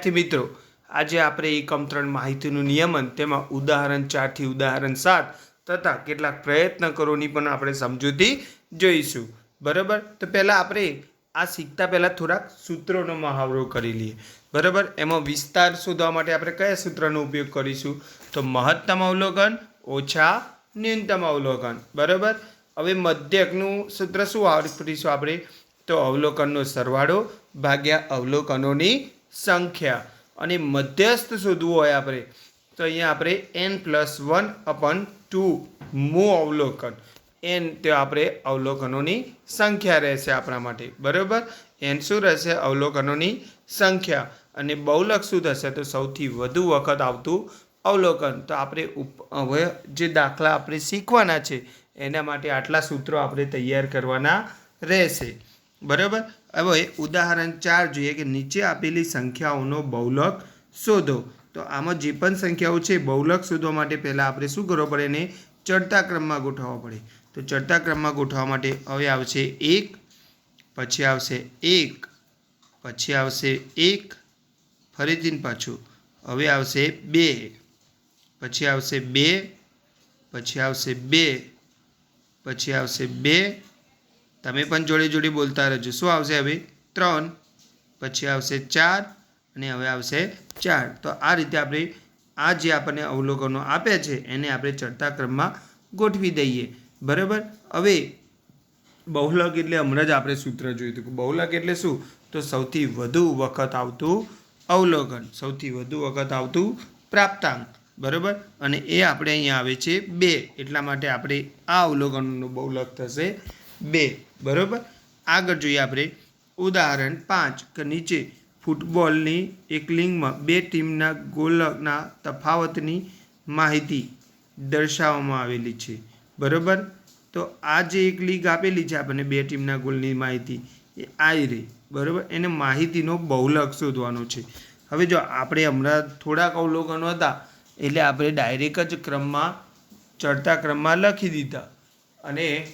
વિદ્યાર્થી મિત્રો, આજે આપણે એકમ ત્રણ માહિતીનું નિયમન, તેમાં ઉદાહરણ ચારથી ઉદાહરણ સાત તથા કેટલાક પ્રયત્ન કરોની પણ આપણે સમજૂતી જોઈશું. બરાબર? તો પહેલાં આપણે આ શીખતા પહેલાં થોડાક સૂત્રોનો મહાવરો કરી લઈએ. બરાબર? એમાં વિસ્તાર શોધવા માટે આપણે કયા સૂત્રનો ઉપયોગ કરીશું? તો મહત્તમ અવલોકન, ઓછા ન્યૂનતમ અવલોકન. બરાબર? હવે મધ્યકનું સૂત્ર શું વાપરીશું આપણે? તો અવલોકનનો સરવાળો ભાગ્યા અવલોકનોની સંખ્યા અને મધ્યસ્થ શોધવું હોય આપણે, તો અહીંયા આપણે N plus one upon two મો અવલોકન. એન તે આપણે અવલોકનોની સંખ્યા રહેશે આપણા માટે, બરાબર? એન શું રહેશે? અવલોકનોની સંખ્યા. અને બહુલક શું થશે? તો સૌથી વધુ વખત આવતું અવલોકન. તો આપણે ઉપ, હવે જે દાખલા આપણે શીખવાના છે, એના માટે આટલા સૂત્રો આપણે તૈયાર કરવાના રહેશે. બરાબર? હવે ઉદાહરણ ચાર જોઈએ કે નીચે આપેલી સંખ્યાઓનો બહુલક શોધો. તો આમાં જે પણ સંખ્યાઓ છે, બહુલક શોધવા માટે પહેલાં આપણે શું કરવું પડે એને ચડતા ક્રમમાં ગોઠવવા પડે. તો ચડતા ક્રમમાં ગોઠવવા માટે હવે આવશે એક, પછી આવશે એક, પછી આવશે એક, ફરીથી પાછું. હવે આવશે બે, પછી આવશે બે, પછી આવશે બે, પછી આવશે બે તમે પણ જોડે જોડે બોલતા રહેજો. શું આવશે હવે? ત્રણ, પછી આવશે ચાર અને હવે આવશે ચાર. તો આ રીતે આપણે આ જે આપણને અવલોકનો આપ્યા છે, એને આપણે ચડતા ક્રમમાં ગોઠવી દઈએ. બરાબર? હવે બહુલક એટલે હમણાં જ આપણે સૂત્ર જોયું હતું બહુલક એટલે શું? તો સૌથી વધુ વખત આવતું અવલોકન, સૌથી વધુ વખત આવતું પ્રાપ્તાંક. બરાબર? અને એ આપણે અહીંયા આવે છે બે. એટલા માટે આપણે આ અવલોકનનું બહુલક થશે બે. બરાબર? આગળ જોઈએ આપણે. ઉદાહરણ પાંચ કે નીચે. ફૂટબોલની એક લિંગમાં બે ટીમના ગોલના તફાવતની માહિતી દર્શાવવામાં આવેલી છે. બરાબર? તો આ જે એક લીગ આપેલી છે આપણને બે ટીમના ગોલની માહિતી, એ આવી રહી બરાબર? એને માહિતીનો બહુલક શોધવાનો છે. હવે જો આપણે હમણાં થોડાક અવલોકનો હતા, એટલે આપણે ડાયરેક્ટ જ ક્રમમાં, ચડતા ક્રમમાં લખી દીધા. અને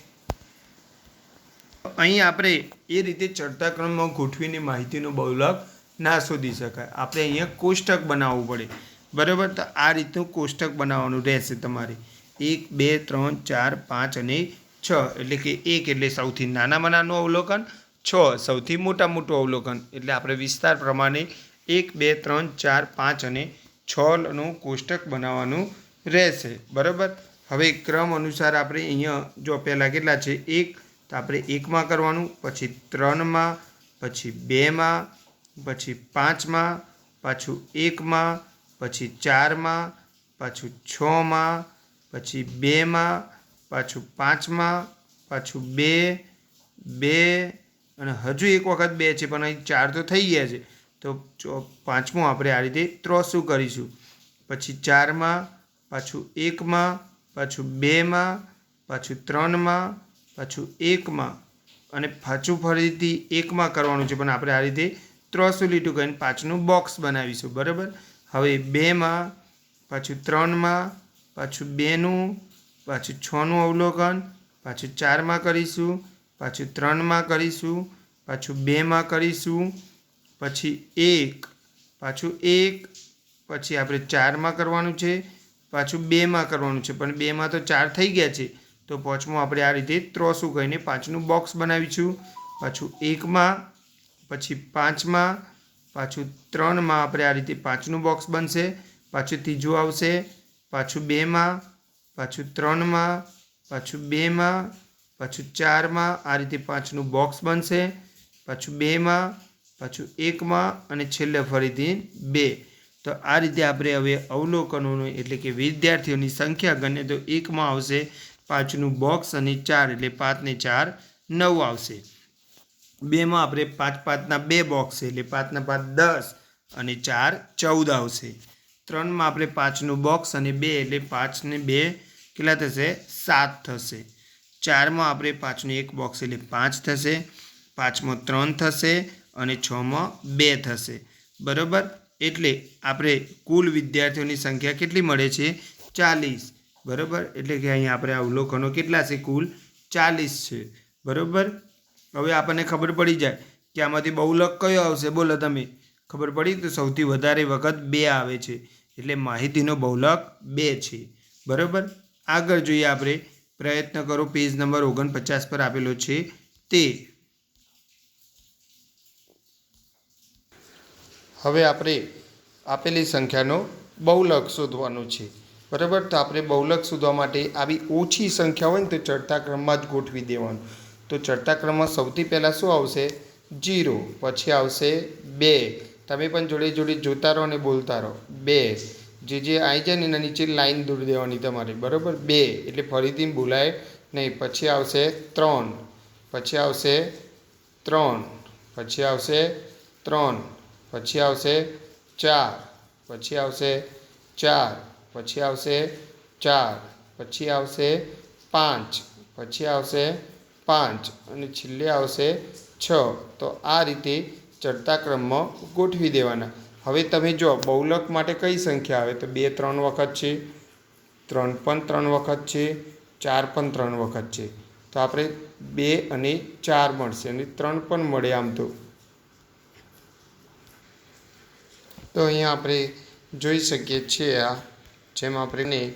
અહીં આપણે એ રીતે ચડતા ક્રમમાં ગોઠવીને માહિતીનો બહુલક ના શોધી શકાય. આપણે અહીંયા કોષ્ટક બનાવવું પડે. બરાબર? તો આ રીતનું કોષ્ટક બનાવવાનું રહેશે તમારે. એક, બે, ત્રણ, ચાર, પાંચ અને છ. એટલે કે એક એટલે સૌથી નાનામાં નાનું અવલોકન, છ સૌથી મોટા મોટું અવલોકન. એટલે આપણે વિસ્તાર પ્રમાણે એક, બે, ત્રણ, ચાર, પાંચ અને છનું કોષ્ટક બનાવવાનું રહેશે. બરાબર? હવે ક્રમ અનુસાર આપણે અહીંયા જો પહેલાં કેટલા છે? એક તો આપણે એકમાં કરવાનું, પછી ત્રણમાં, પછી બેમાં, પછી પાંચમાં, પાછું એકમાં, પછી ચારમાં, પાછું છમાં, પછી બેમાં, પાછું પાંચમાં, પાછું બે બે, અને હજુ એક વખત બે છે, પણ અહીં ચાર તો થઈ ગયા છે. તો પાંચમું આપણે આ રીતે ત્રોસું કરીશું. પછી ચારમાં, પાછું એકમાં, પાછું બેમાં, પાછું ત્રણમાં પાછું એકમાં અને પાછું ફરીથી એકમાં કરવાનું છે. પણ આપણે આ રીતે ત્રોસું લીટું કરીને પાંચનું બોક્સ બનાવીશું. બરાબર? હવે બેમાં, પાછું ત્રણમાં, પાછું બેનું, પાછું છનું અવલોકન, પાછું ચારમાં કરીશું, પાછું ત્રણમાં કરીશું, પાછું બેમાં કરીશું, પછી એક, પાછું એક, પછી આપણે ચારમાં કરવાનું છે, પાછું બેમાં કરવાનું છે. પણ બેમાં તો ચાર થઈ ગયા છે. તો પાંચમું આપણે આ રીતે ત્રોસું કહીને પાંચનું બોક્સ બનાવીશું. પાછું એકમાં, પછી પાંચમાં, પાછું ત્રણમાં આપણે આ રીતે પાંચનું બોક્સ બનશે. પાછું ત્રીજું આવશે, પાછું બેમાં, પાછું ત્રણમાં, પાછું બેમાં, પાછું ચારમાં આ રીતે પાંચનું બોક્સ બનશે. પાછું બેમાં, પાછું એકમાં અને છેલ્લે ફરીથી બે. તો આ રીતે આપણે હવે અવલોકનોનું એટલે કે વિદ્યાર્થીઓની સંખ્યા ગણીએ તો એકમાં આવશે પાંચનું બોક્સ અને ચાર એટલે પાંચને ચાર નવ આવશે. બેમાં આપણે પાંચ પાંચના બે બોક્સ એટલે પાંચના પાંચ દસ અને ચાર ચૌદ આવશે. ત્રણમાં આપણે પાંચનું બોક્સ અને બે એટલે પાંચને બે કેટલા થશે? સાત થશે. ચારમાં આપણે પાંચનું એક બોક્સ એટલે પાંચ થશે. પાંચમાં ત્રણ થશે અને છમાં બે થશે. બરાબર? એટલે આપણે કુલ વિદ્યાર્થીઓની સંખ્યા કેટલી મળે છે? ચાલીસ. બરાબર? એટલે કે અહીંયા આપણે અવલોકનો કેટલા છે? કુલ ચાલીસ છે. બરાબર? હવે આપણને ખબર પડી જાય કે આમાંથી બહુલક કયો આવશે. બોલો તમે. ખબર પડી? તો સૌથી વધારે વખત બે આવે છે. એટલે માહિતીનો બહુલક બે છે. બરાબર? આગળ જોઈએ આપણે. પ્રયત્ન કરો. પેજ નંબર ઓગણપચાસ પર આપેલો છે તે. હવે આપણે આપેલી સંખ્યાનો બહુલક શોધવાનું છે. બરાબર? તો આપણે બહુલક શોધવા માટે આવી ઓછી સંખ્યા હોય ને તો ચડતા ક્રમમાં જ ગોઠવી દેવાનું. તો ચડતા ક્રમમાં સૌથી પહેલાં શું આવશે? જીરો. પછી આવશે બે. તમે પણ જોડે જોડે જોતા રહો અને બોલતા રહો. બે. જે જે આવી જાય ને એના નીચે લાઈન દોરી દેવાની તમારે. બરાબર? બે. એટલે ફરીથી બોલાય નહીં. પછી આવશે ત્રણ. પછી આવશે ત્રણ. પછી આવશે ત્રણ. પછી આવશે ચાર. પછી આવશે ચાર. પછી આવશે ચાર, પછી આવશે પાંચ, પછી આવશે પાંચ અને છેલ્લે આવશે છ. તો આ રીતે ચડતા ક્રમમાં ગોઠવી દેવાના. હવે તમે જો બહુલક માટે કઈ સંખ્યા આવે? તો બે, ત્રણ વખત છે, ત્રણ પણ ત્રણ વખત છે, ચાર પણ ત્રણ વખત છે. તો આપણે બે અને ચાર મળશે અને ત્રણ પણ મળે આમ તો. તો અહીંયા આપણે જોઈ શકીએ છીએ આ. જેમ આપણે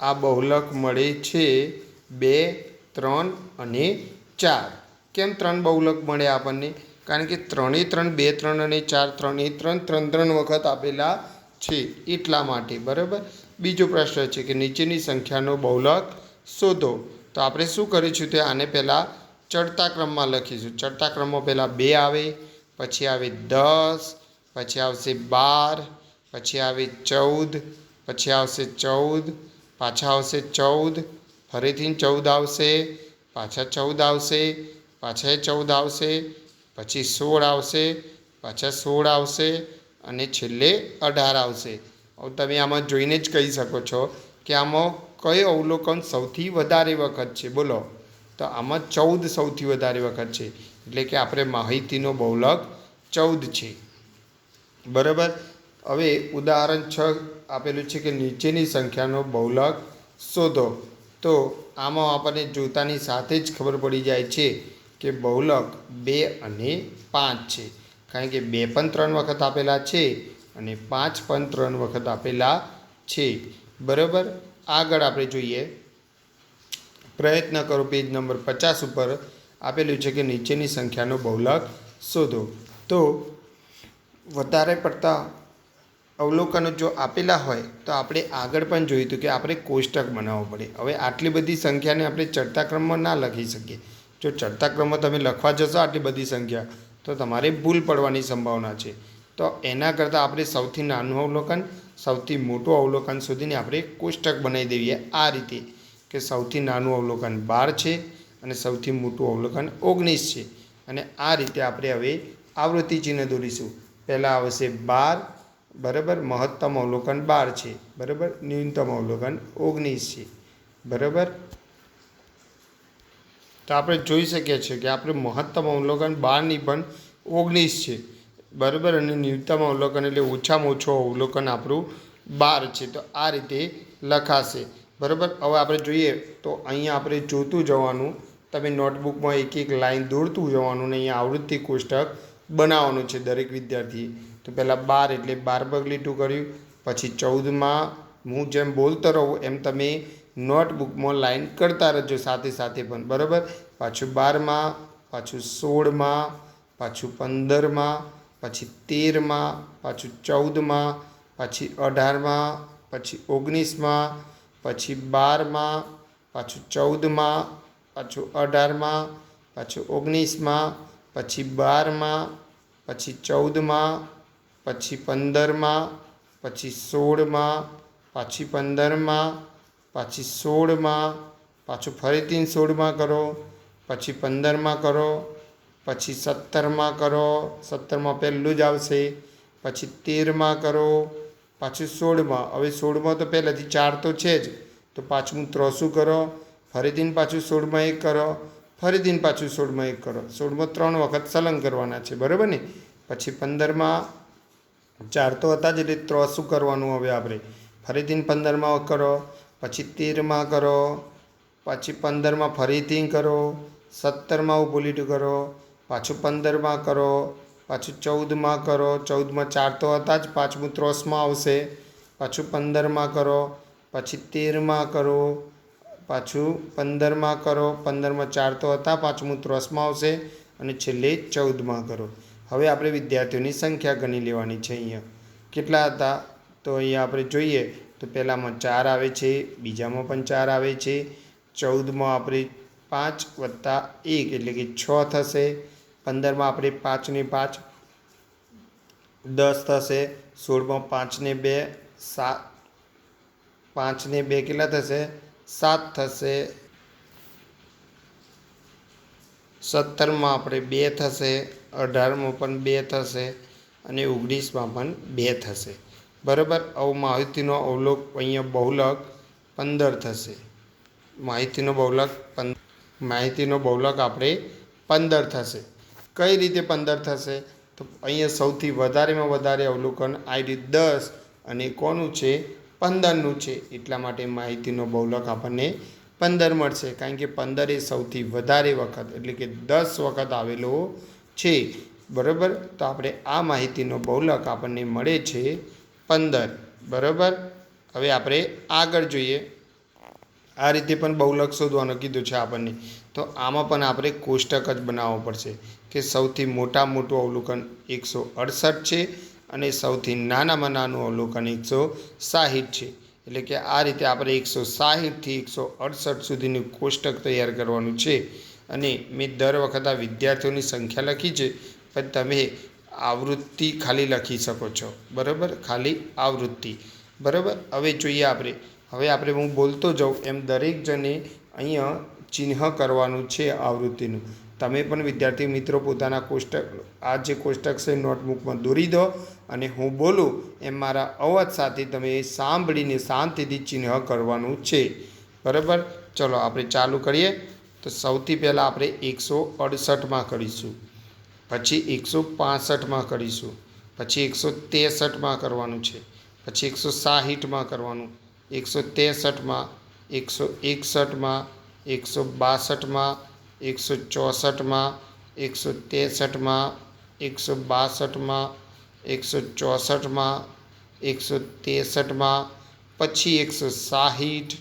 આ બહુલક મળે છે બે, ત્રણ અને ચાર. કેમ ત્રણ બહુલક મળે આપણને? કારણ કે ત્રણે ત્રણ, બે ત્રણ અને ચાર ત્રણે ત્રણ ત્રણ ત્રણ વખત આપેલા છે એટલા માટે, બરાબર? બીજો પ્રશ્ન છે કે નીચેની સંખ્યાનો બહુલક શોધો. તો આપણે શું કરીશું તે આને પહેલાં ચડતા ક્રમમાં લખીશું. ચડતા ક્રમમાં પહેલાં બે આવે, પછી આવે દસ, પછી આવશે બાર, પછી આવે ચૌદ પછી આવશે ચૌદ, પાછા આવશે ચૌદ, ફરીથી ચૌદ આવશે, પાછા ચૌદ આવશે, પાછા ચૌદ આવશે, પછી સોળ આવશે, પાછા સોળ આવશે અને છેલ્લે અઢાર આવશે. હવે તમે આમાં જોઈને જ કહી શકો છો કે આમાં કયો અવલોકન સૌથી વધારે વખત છે. બોલો. તો આમાં ચૌદ સૌથી વધારે વખત છે. એટલે કે આપણે માહિતીનો બહુલક ચૌદ છે. બરાબર? હવે ઉદાહરણ છ આપેલું છે કે નીચેની સંખ્યાનો બહુલક શોધો. તો આમાં આપણને જોતાની સાથે જ ખબર પડી જાય છે કે બહુલક બે અને પાંચ છે. કારણ કે બે પણ ત્રણ વખત આપેલા છે અને પાંચ પણ ત્રણ વખત આપેલા છે. બરાબર? આગળ આપણે જોઈએ. પ્રયત્ન કરો પેજ નંબર પચાસ ઉપર આપેલું છે કે નીચેની સંખ્યાનો બહુલક શોધો. તો વધારે પડતા અવલોકનો જો આપેલા હોય, તો આપણે આગળ પણ જોયું હતું કે આપણે કોષ્ટક બનાવવું પડે. હવે આટલી બધી સંખ્યાને આપણે ચડતા ક્રમમાં ના લખી શકીએ. જો ચડતા ક્રમમાં તમે લખવા જશો આટલી બધી સંખ્યા, તો તમારે ભૂલ પડવાની સંભાવના છે. તો એના કરતાં આપણે સૌથી નાનું અવલોકન, સૌથી મોટું અવલોકન સુધીને આપણે કોષ્ટક બનાવી દઈએ આ રીતે કે સૌથી નાનું અવલોકન બાર છે અને સૌથી મોટું અવલોકન ઓગણીસ છે. અને આ રીતે આપણે હવે આવૃત્તિ ચિહ્ન દોરીશું. પહેલાં આવશે બાર બરાબર? મહત્તમ અવલોકન બાર છે. બરાબર? ન્યૂનતમ અવલોકન ઓગણીસ છે. બરાબર? તો આપણે જોઈ શકીએ છીએ કે આપણે મહત્તમ અવલોકન બારની પણ ઓગણીસ છે. બરાબર? અને ન્યૂનતમ અવલોકન એટલે ઓછામાં ઓછું અવલોકન આપણું બાર છે. તો આ રીતે લખાશે. બરાબર? હવે આપણે જોઈએ તો અહીંયા આપણે જોતું જવાનું, તમે નોટબુકમાં એક એક લાઈન દોરતું જવાનું ને અહીંયા આવૃત્તિ કોષ્ટક બનાવવાનું છે દરેક વિદ્યાર્થીએ તો પહેલાં બાર એટલે બાર બગલીટું કર્યું, પછી ચૌદમાં હું જેમ બોલતો રહું એમ તમે નોટબુકમાં લાઈન કરતા રહેજો સાથે સાથે પણ, બરાબર? પાછું બારમાં, પાછું સોળમાં, પાછું પંદરમાં, પછી તેરમાં, પાછું ચૌદમાં, પછી અઢારમાં, પછી ઓગણીસમાં, પછી બારમાં, પાછું ચૌદમાં, પાછું અઢારમાં, પાછું ઓગણીસમાં, પછી બારમાં, પછી ચૌદમાં પછી પંદરમાં, પછી સોળમાં, પાછી પંદરમાં, પાછી સોળમાં, પાછું ફરીથી સોળમાં કરો, પછી પંદરમાં કરો, પછી સત્તરમાં કરો, સત્તરમાં પહેલું જ આવશે, પછી તેરમાં કરો, પાછું સોળમાં. હવે સોળમાં તો પહેલાંથી ચાર તો છે જ. તો પાછું ત્રોસું કરો, ફરીથી પાછું સોળમાં એક કરો, ફરીથી પાછું સોળમાં એક કરો. સોળમાં ત્રણ વખત સલંગ કરવાના છે. બરાબર ને? પછી પંદરમાં ચાર તો હતા જ, એટલે ત્રણસું કરવાનું હવે આપણે? ફરીથી પંદરમાં કરો, પછી તેરમાં કરો, પછી પંદરમાં ફરીથી કરો, સત્તરમાં ઉભું કરો, પાછું પંદરમાં કરો, પાછું ચૌદમાં કરો, ચૌદમાં ચાર તો હતા જ, પાંચમું ત્રોસમાં આવશે, પાછું પંદરમાં કરો, પછી તેરમાં કરો, પાછું પંદરમાં કરો, પંદરમાં ચાર તો હતા, પાંચમું ત્રોસમાં આવશે, અને છેલ્લે ચૌદમાં કરો. હવે આપણે વિદ્યાર્થીઓની સંખ્યા ગણી લેવાની છે અહીંયા. કેટલા હતા? તો અહીંયા આપણે જોઈએ, તો પહેલામાં ચાર આવે છે, બીજામાં પણ ચાર આવે છે, ચૌદમાં આપણે પાંચ વત્તા એક, એટલે કે છ થશે, પંદરમાં આપણે પાંચને પાંચ, દસ થશે, સોળમાં પાંચને બે, સાત પાંચને બે કેટલા થશે? સાત થશે. સત્તરમાં આપણે બે થશે, અઢારમાં પણ બે થશે અને ઓગણીસમાં પણ બે થશે. બરાબર? આવું માહિતીનો અવલોક અહીંયા બહુલક પંદર થશે. માહિતીનો બહુલક પં, માહિતીનો બહુલક આપણે પંદર થશે. કઈ રીતે પંદર થશે? તો અહીંયા સૌથી વધારેમાં વધારે અવલોકન આઈડી દસ અને કોનું છે? પંદરનું છે. એટલા માટે માહિતીનો બહુલક આપણને પંદર મળશે, કારણ કે પંદર એ સૌથી વધારે વખત, એટલે કે દસ વખત આવેલો છે. બરાબર? તો આપણે આ માહિતીનો બહુલક આપણને મળે છે પંદર. બરાબર? હવે આપણે આગળ જોઈએ. આ રીતે પણ બહુલક શોધવાનું કીધું છે આપણને. તો આમાં પણ આપણે કોષ્ટક જ બનાવવો પડશે કે સૌથી મોટા મોટું અવલોકન એકસો અડસઠ છે અને સૌથી નાનામાં નાનું અવલોકન એકસો સાહીઠ છે. એટલે કે આ રીતે આપણે એકસો સાહીઠથી એકસો અડસઠ સુધીનું કોષ્ટક તૈયાર કરવાનું છે. અને મેં દર વખત આ વિદ્યાર્થીઓની સંખ્યા લખી છે, પણ તમે આવૃત્તિ ખાલી લખી શકો છો. બરાબર? ખાલી આવૃત્તિ. બરાબર? હવે જોઈએ આપણે. હવે આપણે હું બોલતો જાઉં એમ દરેક જણે અહીંયા ચિહ્ન કરવાનું છે આવૃત્તિનું. તમે પણ વિદ્યાર્થી મિત્રો પોતાના કોષ્ટક, આ જે કોષ્ટક છે નોટબુકમાં દોરી દો. અને હું બોલું, એમ મારા અવાજ સાથે તમે સાંભળીને શાંતિથી ચિહ્ન કરવાનું છે. બરાબર? ચલો, આપણે ચાલુ કરીએ. તો સૌથી પહેલાં આપણે એકસો અડસઠમાં કરીશું. પછી એકસો પાસઠમાં કરીશું. પછી એકસો ત્રેસઠમાં કરવાનું છે. પછી એકસો સાહીઠમાં કરવાનું. એકસો ત્રેસઠમાં, એકસો એકસઠમાં, એકસો બાસઠમાં, એકસો ચોસઠમાં, એકસો ત્રેસઠમાં, એકસો બાસઠમાં એકસો ચોસઠમાં, એકસો ત્રેસઠમાં પછી એકસો સાહીઠ,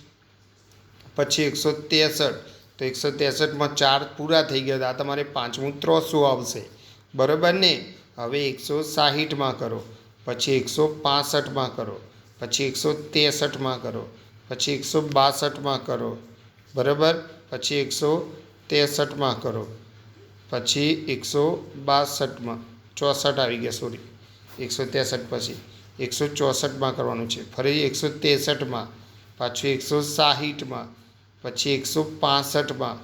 પછી એકસો ત્રેસઠ તો એકસો ત્રેસઠમાં ચાર પૂરા થઈ ગયા આ તમારે પાંચમું ત્રણસો આવશે. બરાબર ને? હવે એકસો સાહીઠમાં કરો, પછી એકસો પાસઠમાં કરો, પછી એકસો ત્રેસઠમાં કરો, પછી એકસો બાસઠમાં કરો. બરાબર? પછી એકસો ત્રેસઠમાં કરો, પછી એકસો બાસઠમાં. ચોસઠ આવી ગયા, સોરી. એકસો ત્રેસઠ પછી. એકસો ચોસઠમાં કરવાનું છે. ફરી એકસો ત્રેસઠમાં, પાછું એકસો સાહીઠમાં, પછી એકસો પાસઠમાં,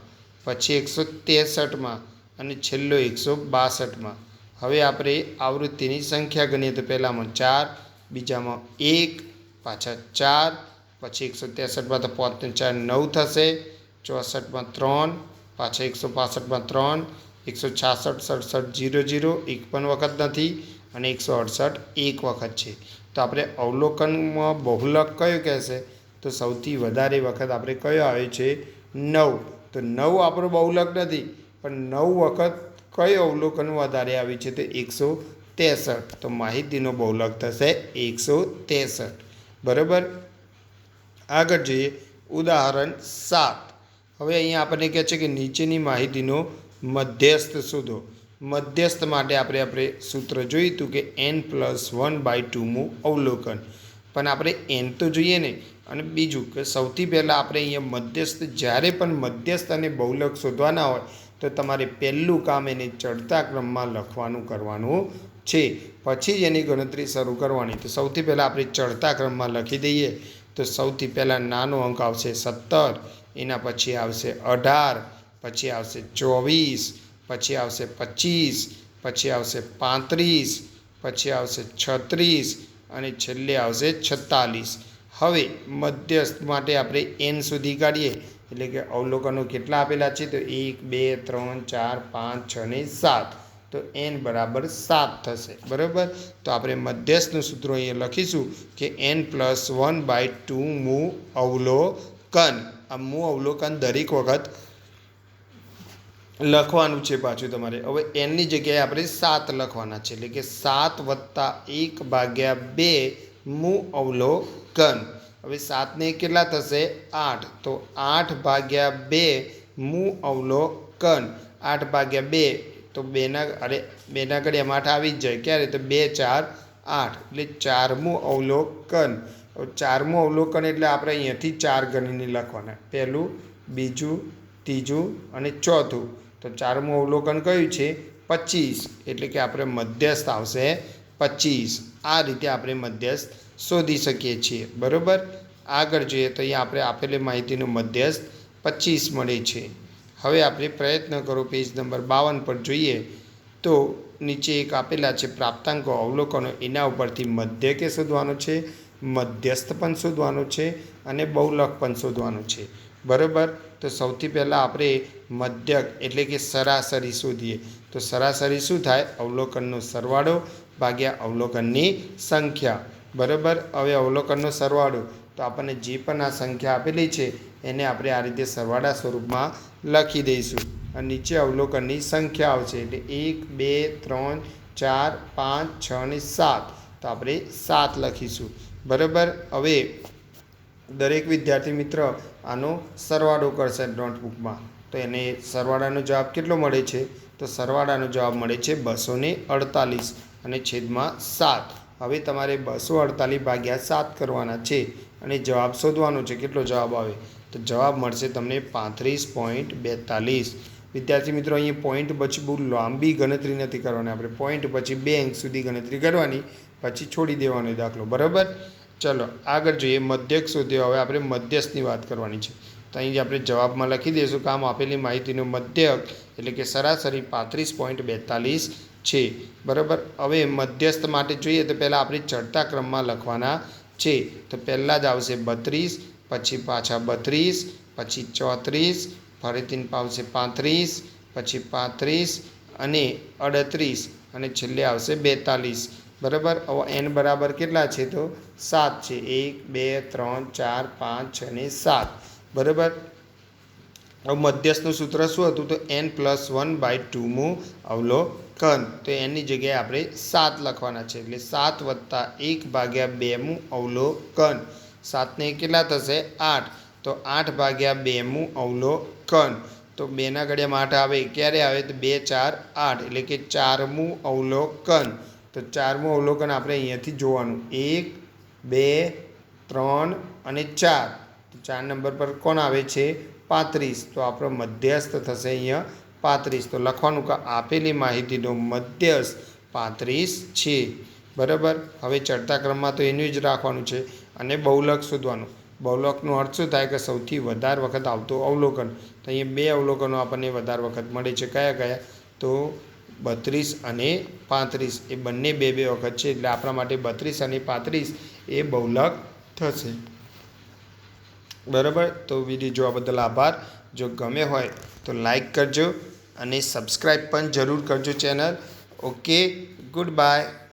પછી એકસો ત્રેસઠમાં અને છેલ્લો એકસો બાસઠમાં. હવે આપણે આવૃત્તિની સંખ્યા ગણીએ તો પહેલાંમાં ચાર, બીજામાં એક, પાછા ચાર, પછી એકસો ત્રેસઠમાં તો પાંચને ચાર નવ થશે. ચોસઠમાં ત્રણ, પાછા એકસો પાસઠમાં ત્રણ, એકસો છાસઠ, સડસઠ, જીરો જીરો, એક પણ વખત નથી. અને એકસો અડસઠ એક વખત છે. તો આપણે અવલોકનમાં બહુલક કયો કહેશે? તો સૌથી વધારે વખત આપણે કયો આવે છે? નવ. તો નવ આપણો બહુલક નથી, પણ નવ વખત કયો અવલોકન વધારે આવ્યું છે? તો એકસો ત્રેસઠ તો માહિતીનો બહુલક થશે એકસો ત્રેસઠ બરાબર? આગળ જોઈએ. ઉદાહરણ સાત. હવે અહીંયા આપણને કહે છે કે નીચેની માહિતીનો મધ્યસ્થ શોધો. મધ્યસ્થ માટે આપણે આપણે સૂત્ર જોયું હતું કે એન પ્લસ વન બાય ટુનું અવલોકન. પણ આપણે એન તો જોઈએ ને અને બીજું કે સૌથી પહેલાં આપણે અહીંયા મધ્યસ્થ, જ્યારે પણ મધ્યસ્થ અને બહુલક શોધવાના હોય, તો તમારે પહેલું કામ એને ચડતા ક્રમમાં લખવાનું કરવાનું છે. પછી જ એની ગણતરી શરૂ કરવાની. તો સૌથી પહેલાં આપણે ચડતા ક્રમમાં લખી દઈએ. તો સૌથી પહેલાં નાનો અંક આવશે સત્તર, એના પછી આવશે અઢાર, પછી આવશે ચોવીસ પછી આવશે પચીસ, પછી આવશે પાંત્રીસ, પછી આવશે છત્રીસ અને છેલ્લે આવશે છત્તાલીસ. હવે મધ્યસ્થ માટે આપણે એન સુધી કાઢીએ. એટલે કે અવલોકનો કેટલા આપેલા છે? તો એક, બે, ત્રણ, ચાર, પાંચ, છ ને સાત. તો એન બરાબર સાત થશે. બરાબર? તો આપણે મધ્યસ્થનું સૂત્ર અહીંયા લખીશું કે N plus one by two મૂ અવલોકન. આ મૂ અવલોકન દરેક વખત લખવાનું છે પાછું તમારે. હવે એનની જગ્યાએ આપણે સાત લખવાના છે. એટલે કે સાત વત્તા એક ભાગ્યા બે મુ અવલોકન. હવે સાતને કેટલા થશે? આઠ. તો આઠ ભાગ્યા બે મુ અવલોકન. આઠ ભાગ્યા બે, તો બેના અરે, બેના ઘડિયામાં આઠ આવી જ જાય. ક્યારે? તો બે, ચાર, આઠ. એટલે ચારમું અવલોકન. ચારમું અવલોકન એટલે આપણે અહીંયાથી ચાર ગણીને લખવાના. પહેલું, બીજું, ત્રીજું અને ચોથું. તો ચારમું અવલોકન કયું છે? પચીસ. એટલે કે આપણે મધ્યસ્થ આવશે પચીસ. આ રીતે આપણે મધ્યસ્થ શોધી શકીએ છીએ. બરાબર? આગળ જોઈએ તો અહીંયા આપણે આપેલી માહિતીનું મધ્યસ્થ પચીસ મળે છે. હવે આપણે પ્રયત્ન કરો પેજ નંબર બાવન પર જોઈએ તો નીચે એક આપેલા છે પ્રાપ્તાંકો અવલોકનો. એના ઉપરથી મધ્ય કે શોધવાનો છે, મધ્યસ્થ પણ શોધવાનો છે અને બહુલક પણ શોધવાનું છે. બરાબર? તો સૌથી પહેલાં આપણે મધ્યક એટલે કે સરાસરી શોધીએ. તો સરાસરી શું થાય? અવલોકનનો સરવાળો ભાગ્યા અવલોકનની સંખ્યા. બરાબર? હવે અવલોકનનો સરવાળો. તો આપણને જે પણ આ સંખ્યા આપેલી છે, એને આપણે આ રીતે સરવાળા સ્વરૂપમાં લખી દઈશું. અને નીચે અવલોકનની સંખ્યા આવશે. એટલે એક, બે, ત્રણ, ચાર, પાંચ, છ અને સાત. તો આપણે સાત લખીશું. બરાબર? હવે દરેક વિદ્યાર્થી મિત્ર આનો સરવાળો કરશે નોટબુકમાં. તો એને સરવાળાનો જવાબ કેટલો મળે છે? તો સરવાળાનો જવાબ મળે છે બસો અડતાલીસ અને છેદમાં સાત. હવે તમારે બસો અડતાલીસ ભાગ્યા સાત કરવાના છે અને જવાબ શોધવાનો છે. કેટલો જવાબ આવે? તો જવાબ મળશે તમને પાંત્રીસ પોઈન્ટ બેતાલીસ. વિદ્યાર્થી મિત્રો, અહીંયા પોઈન્ટ પછી બહુ લાંબી ગણતરી નથી કરવાની. આપણે પોઈન્ટ પછી બે અંક સુધી ગણતરી કરવાની, પછી છોડી દેવાનો દાખલો. બરાબર? ચલો, આગળ જોઈએ, મધ્યક શોધ્યો. હવે આપણે મધ્યસ્થની વાત કરવાની છે. તો અહીં આપણે જવાબમાં લખી દઈશું કામ આપેલી માહિતીનો મધ્યક એટલે કે સરાસરી પાંત્રીસ પોઈન્ટ બેતાલીસ છે. બરાબર? હવે મધ્યસ્થ માટે જોઈએ તો પહેલાં આપણે ચડતા ક્રમમાં લખવાના છે. તો પહેલાં જ આવશે બત્રીસ, પછી પાછા બત્રીસ, પછી ચોત્રીસ, ફરીથી આવશે પાંત્રીસ, પછી પાંત્રીસ અને અડત્રીસ અને છેલ્લે આવશે બેતાલીસ. બરાબર? હવે એન બરાબર કેટલા છે તો? સાત છે. એક, બે, ત્રણ, ચાર, પાંચ, છ ને સાત. બરાબર? હવે મધ્યસ્થનું સૂત્ર શું હતું? તો એન પ્લસ વન બાય ટુમું અવલોકન. તો એની જગ્યાએ આપણે સાત લખવાના છે. એટલે સાત વત્તા એક ભાગ્યા બેમું અવલોકન. સાતને કેટલા થશે? આઠ. તો આઠ ભાગ્યા બેમું અવલોકન. તો બેના ઘડિયામાં આઠ આવે. ક્યારે આવે? તો બે, ચાર, આઠ. એટલે કે ચારમું અવલોકન. તો ચારમું અવલોકન આપણે અહીંયાથી જોવાનું. એક, બે, ત્રણ અને ચાર. તો ચાર નંબર પર કોણ આવે છે? પાંત્રીસ. તો આપણો મધ્યસ્થ થશે અહીંયા પાંત્રીસ. તો લખવાનું કે આપેલી માહિતીનો મધ્યસ્થ પાંત્રીસ છે. બરાબર? હવે ચડતા ક્રમમાં તો એનું જ રાખવાનું છે અને બહુલક શોધવાનું. બહુલકનો અર્થ શું થાય? કે સૌથી વધારે વખત આવતું અવલોકન. તો અહીંયા બે અવલોકનો આપણને વધારે વખત મળે છે. કયા કયા? તો બત્રીસ અને પાંત્રીસ. એ બંને બે બે વખત છે, એટલે આપણા માટે બત્રીસ અને પાંત્રીસ એ બહુલક થશે. બરાબર? તો વીડિયો જોવા બદલ આભાર. જો ગમે હોય તો લાઈક કરજો અને સબસ્ક્રાઈબ પણ જરૂર કરજો ચેનલ. Okay, good bye.